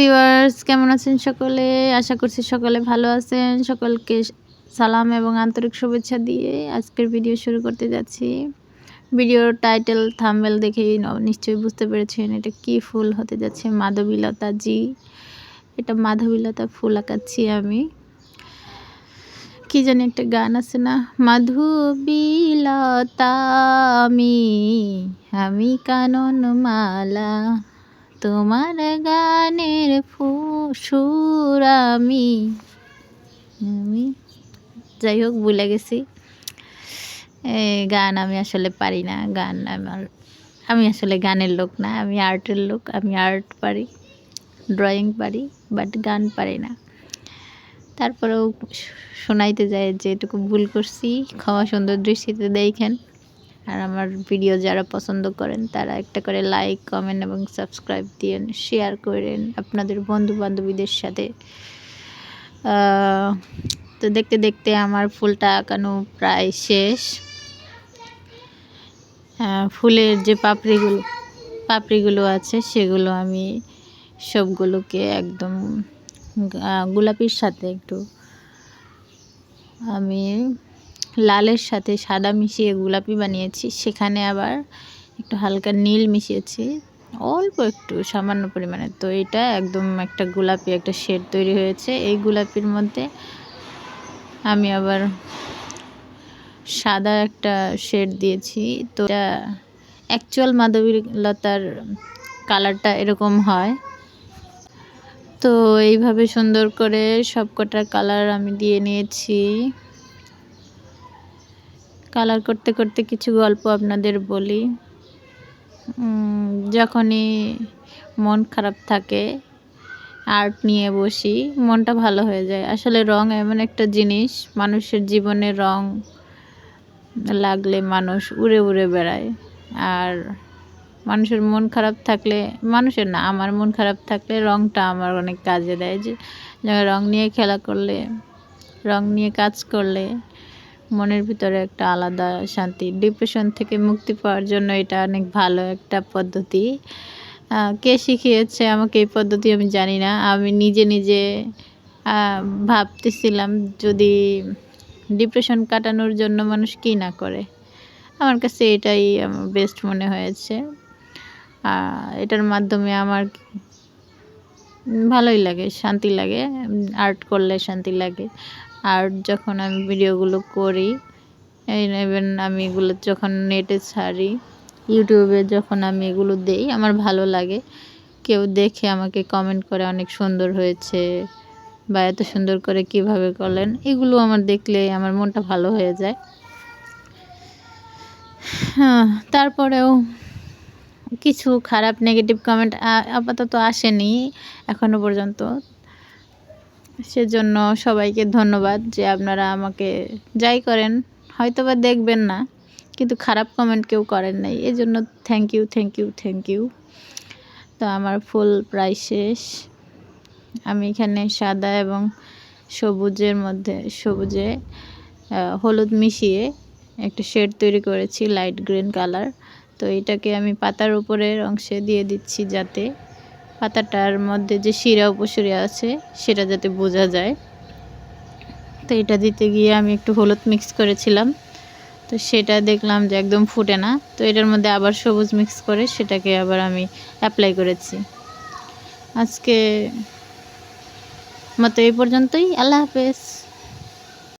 Viewers কেমন আছেন সকলে? আশা করছি সকলে ভালো আছেন। সকলকে সালাম এবং আন্তরিক শুভেচ্ছা দিয়ে আজকের ভিডিও শুরু করতে যাচ্ছি। ভিডিওর টাইটেল থাম্বেল দেখেই নিশ্চয়ই বুঝতে পেরেছেন এটা কি ফুল হতে যাচ্ছে। মাধবীলতা জি। এটা মাধবীলতা ফুল আঁকাচ্ছি আমি। কি জানি একটা গান আছে না? মাধবীলতা আমি আমি কানন মালা তোমার গানের সুর আমি আমি। যাই হোক, ভুলে গেছি। গান আমি আসলে পারি না। গান আমার আমি আসলে গানের লোক না। আমি আর্টের লোক। আমি আর্ট পারি, ড্রয়িং পারি, বাট গান পারি না। তারপরেও শোনাইতে যায় যেটুকু ভুল করছি, ক্ষমা সুন্দর দৃষ্টিতে দেখেন। আর আমার ভিডিও যারা পছন্দ করেন, তারা একটা করে লাইক কমেন্ট এবং সাবস্ক্রাইব দিয়েন শেয়ার করেন আপনাদের বন্ধু বান্ধবীদের সাথে তো দেখতে দেখতে আমার ফুলটা আঁকানো প্রায় শেষ। ফুলের যে পাপড়িগুলো পাপড়িগুলো আছে, সেগুলো আমি সবগুলোকে একদম গোলাপির সাথে একটু আমি লালের সাথে সাদা মিশিয়ে গোলাপি বানিয়েছি। সেখানে আবার একটু হালকা নীল মিশিয়েছি। অল্প একটু সামান্য পরিমাণে। তো এটা একদম একটা গোলাপি একটা শেড তৈরি হয়েছে। এই গোলাপির মধ্যে আমি আবার সাদা একটা শেড দিয়েছি। তো এটা অ্যাকচুয়াল মাধবীলতার কালারটা এরকম হয়। তো এইভাবে সুন্দর করে সবকটার কালার আমি দিয়ে নিয়েছি। কালার করতে করতে কিছু গল্প আপনাদের বলি। যখনই মন খারাপ থাকে আর্ট নিয়ে বসি, মনটা ভালো হয়ে যায়। আসলে রং এমন একটা জিনিস, মানুষের জীবনে রং লাগলে মানুষ উড়ে উড়ে বেড়ায়। আর মানুষের মন খারাপ থাকলে, মানুষের না, আমার মন খারাপ থাকলে রংটা আমার অনেক কাজে দেয়। যে রং নিয়ে খেলা করলে, রং নিয়ে কাজ করলে মনের ভিতরে একটা আলাদা শান্তি। ডিপ্রেশন থেকে মুক্তি পাওয়ার জন্য এটা অনেক ভালো একটা পদ্ধতি। কে শিখিয়েছে আমাকে এই পদ্ধতি আমি জানি না। আমি নিজে নিজে ভাবতেছিলাম যদি ডিপ্রেশন কাটানোর জন্য মানুষ কী না করে। আমার কাছে এটাই আমার বেস্ট মনে হয়েছে। এটার মাধ্যমে আমার ভালোই লাগে, শান্তি লাগে। আর্ট করলে শান্তি লাগে। আর্ট যখন আমি ভিডিওগুলো করি ইভেন আমি এগুলো যখন নেটে ছাড়ি, ইউটিউবে যখন আমি এগুলো দেই, আমার ভালো লাগে। কেউ দেখে আমাকে কমেন্ট করে অনেক সুন্দর হয়েছে বা এত সুন্দর করে কীভাবে করলেন, এগুলো আমার দেখলে আমার মনটা ভালো হয়ে যায়। হ্যাঁ তারপরেও কিছু খারাপ নেগেটিভ কমেন্ট আপাতত আসেনি, এখনও পর্যন্ত। সেজন্য সবাইকে ধন্যবাদ যে আপনারা আমাকে যাই করেন হয়তো বা দেখবেন না, কিন্তু খারাপ কমেন্ট কেউ করেন নাই। এই জন্য thank you thank you thank you তো আমার ফুল প্রায় শেষ। আমি এখানে সাদা এবং সবুজের মধ্যে, সবুজে হলুদ মিশিয়ে একটা শেড তৈরি করেছি লাইট গ্রিন কালার তো এটাকে আমি পাতার উপরের অংশে দিয়ে দিচ্ছি যাতে পাতাটার মধ্যে যে শিরা উপশিরা আছে, সেটা যাতে বোঝা যায়। তো এটা দিতে গিয়ে আমি একটু হলুদ মিক্স করেছিলাম। তো সেটা দেখলাম যে একদম ফুটে না। তো এটার মধ্যে আবার সবুজ মিক্স করে সেটাকে আবার আমি অ্যাপ্লাই করেছি। আজকে মতো এই পর্যন্তই। আল্লাহ হাফেজ।